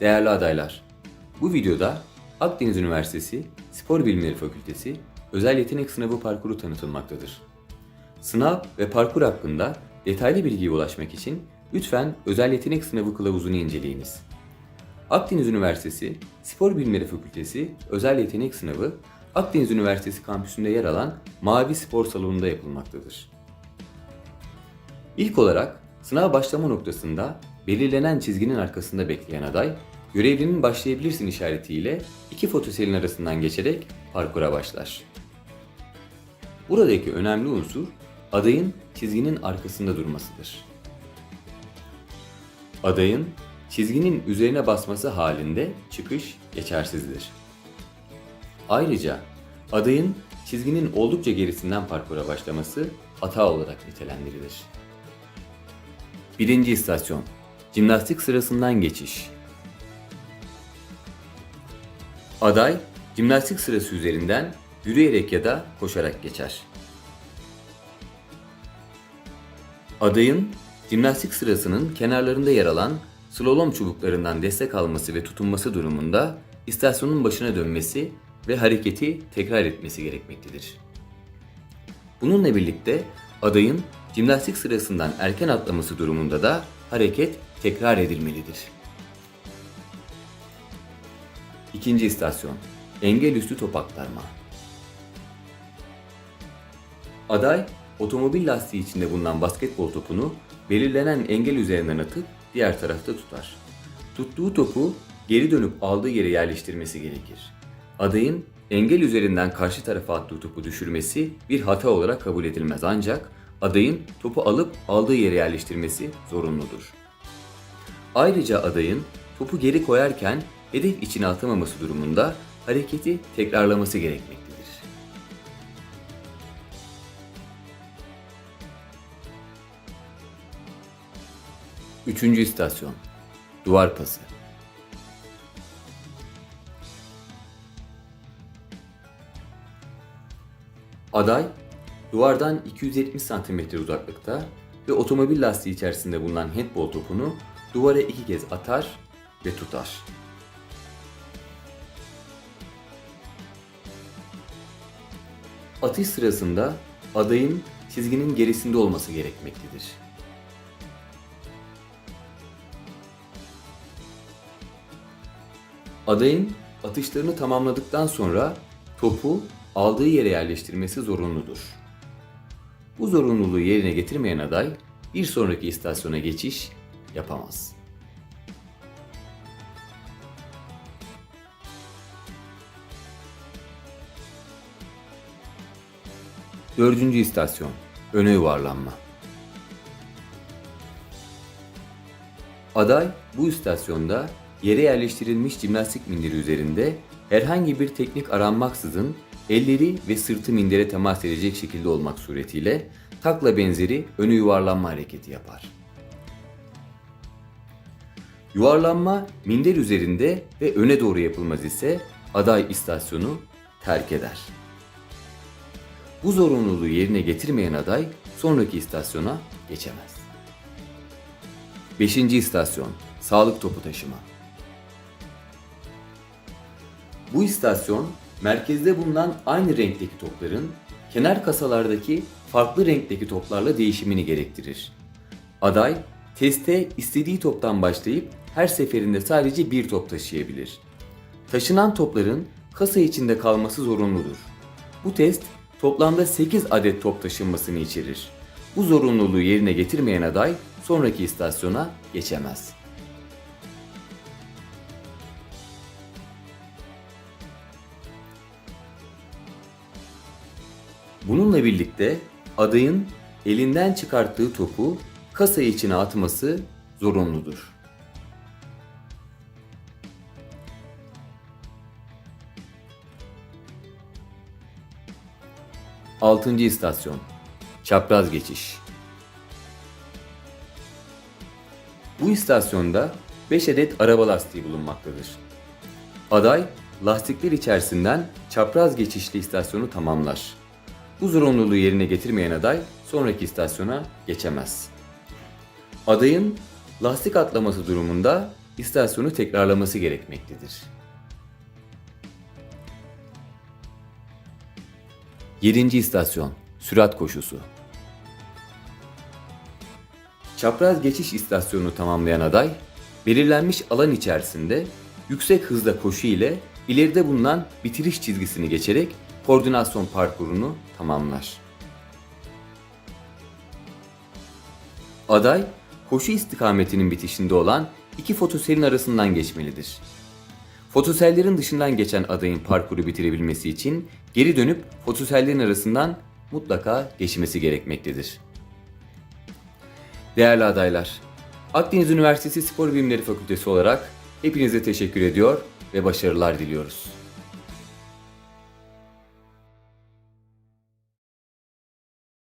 Değerli adaylar, bu videoda Akdeniz Üniversitesi Spor Bilimleri Fakültesi özel yetenek sınavı parkuru tanıtılmaktadır. Sınav ve parkur hakkında detaylı bilgiye ulaşmak için lütfen özel yetenek sınavı kılavuzunu inceleyiniz. Akdeniz Üniversitesi Spor Bilimleri Fakültesi özel yetenek sınavı Akdeniz Üniversitesi kampüsünde yer alan Mavi Spor Salonu'nda yapılmaktadır. İlk olarak sınav başlama noktasında belirlenen çizginin arkasında bekleyen aday, görevlinin başlayabilirsin işaretiyle iki fotoselin arasından geçerek parkura başlar. Buradaki önemli unsur adayın çizginin arkasında durmasıdır. Adayın çizginin üzerine basması halinde çıkış geçersizdir. Ayrıca adayın çizginin oldukça gerisinden parkura başlaması hata olarak nitelendirilir. Birinci istasyon Jimnastik sırasından geçiş Aday jimnastik sırası üzerinden yürüyerek ya da koşarak geçer. Adayın jimnastik sırasının kenarlarında yer alan slalom çubuklarından destek alması ve tutunması durumunda istasyonun başına dönmesi ve hareketi tekrar etmesi gerekmektedir. Bununla birlikte adayın jimnastik sırasından erken atlaması durumunda da hareket tekrar edilmelidir. İkinci istasyon Engel üstü top aktarma Aday otomobil lastiği içinde bulunan basketbol topunu belirlenen engel üzerinden atıp diğer tarafta tutar. Tuttuğu topu geri dönüp aldığı yere yerleştirmesi gerekir. Adayın engel üzerinden karşı tarafa attığı topu düşürmesi bir hata olarak kabul edilmez ancak adayın topu alıp aldığı yere yerleştirmesi zorunludur. Ayrıca adayın topu geri koyarken hedef içine atamaması durumunda hareketi tekrarlaması gerekmektedir. Üçüncü istasyon Duvar pası Aday duvardan 270 cm uzaklıkta ve otomobil lastiği içerisinde bulunan handball topunu duvara iki kez atar ve tutar. Atış sırasında adayın çizginin gerisinde olması gerekmektedir. Adayın atışlarını tamamladıktan sonra topu aldığı yere yerleştirmesi zorunludur. Bu zorunluluğu yerine getirmeyen aday bir sonraki istasyona geçiş yapamaz. Dördüncü istasyon Öne yuvarlanma Aday bu istasyonda yere yerleştirilmiş jimnastik minderi üzerinde herhangi bir teknik aranmaksızın elleri ve sırtı mindere temas edecek şekilde olmak suretiyle takla benzeri önü yuvarlanma hareketi yapar. Yuvarlanma minder üzerinde ve öne doğru yapılmaz ise aday istasyonu terk eder. Bu zorunluluğu yerine getirmeyen aday sonraki istasyona geçemez. Beşinci istasyon Sağlık topu taşıma. Bu istasyon merkezde bulunan aynı renkteki topların kenar kasalardaki farklı renkteki toplarla değişimini gerektirir. Aday teste istediği toptan başlayıp her seferinde sadece bir top taşıyabilir. Taşınan topların kasa içinde kalması zorunludur. Bu test toplamda 8 adet top taşınmasını içerir. Bu zorunluluğu yerine getirmeyen aday sonraki istasyona geçemez. Bununla birlikte adayın elinden çıkarttığı topu kasa içine atması zorunludur. Altıncı istasyon Çapraz geçiş Bu istasyonda 5 adet araba lastiği bulunmaktadır. Aday lastikler içerisinden çapraz geçişli istasyonu tamamlar. Bu zorunluluğu yerine getirmeyen aday sonraki istasyona geçemez. Adayın lastik atlaması durumunda istasyonu tekrarlaması gerekmektedir. 7. istasyon Sürat koşusu Çapraz geçiş istasyonunu tamamlayan aday, belirlenmiş alan içerisinde yüksek hızda koşu ile ileride bulunan bitiriş çizgisini geçerek koordinasyon parkurunu tamamlar. Aday, koşu istikametinin bitişinde olan iki fotoselin arasından geçmelidir. Fotosellerin dışından geçen adayın parkuru bitirebilmesi için geri dönüp fotosellerin arasından mutlaka geçmesi gerekmektedir. Değerli adaylar, Akdeniz Üniversitesi Spor Bilimleri Fakültesi olarak hepinize teşekkür ediyor ve başarılar diliyoruz.